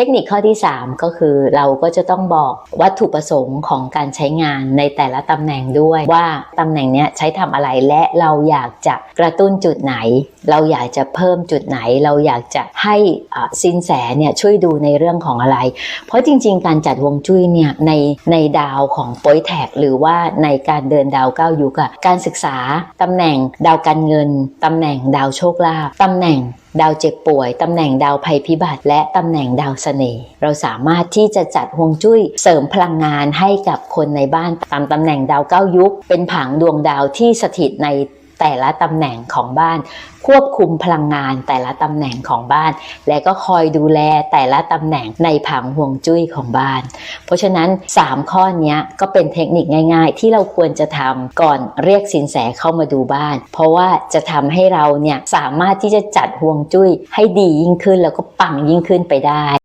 ทคนิคข้อที่ 3 ก็คือเราก็จะต้องบอกวัตถุประสงค์ของการใช้งานในแต่ละตำแหน่งด้วยว่าตำแหน่งเนี้ยใช้ทำอะไรและเราอยากจะกระตุ้นจุดไหน เราอยากจะเพิ่มจุดไหน เราอยากจะให้สินแสเนี่ยช่วยดูในเรื่องของอะไร เพราะจริง ๆ การจัดวงจุ้ยเนี่ยในในดาวของโป้ยแท็กหรือว่าในการเดินดาวเก้ายุคอะการศึกษาตำแหน่งดาวการเงินตำแหน่งดาวโชคลาภตำแหน่งดาวเจ็บป่วยตำแหน่งดาวภัยพิบัติ และตำแหน่งดาวเสน่ห์เราสามารถที่จะจัดฮวงจุ้ยเสริมพลังงานให้กับคนในบ้านตามตำแหน่งดาวเก้ายุค เป็นผังดวงดาวที่สถิตในแต่ละตำแหน่งของบ้าน ควบคุมพลังงานแต่ละตำแหน่งของบ้าน และก็คอยดูแลแต่ละตำแหน่งในผังห่วงจุ้ยของบ้าน เพราะฉะนั้น 3 ข้อนี้ก็เป็นเทคนิคง่าย ๆ ที่เราควรจะทำก่อนเรียกสินแสเข้ามาดูบ้าน เพราะว่าจะทำให้เราเนี่ยสามารถที่จะจัดห่วงจุ้ยให้ดียิ่งขึ้นแล้วก็ปังยิ่งขึ้นไปได้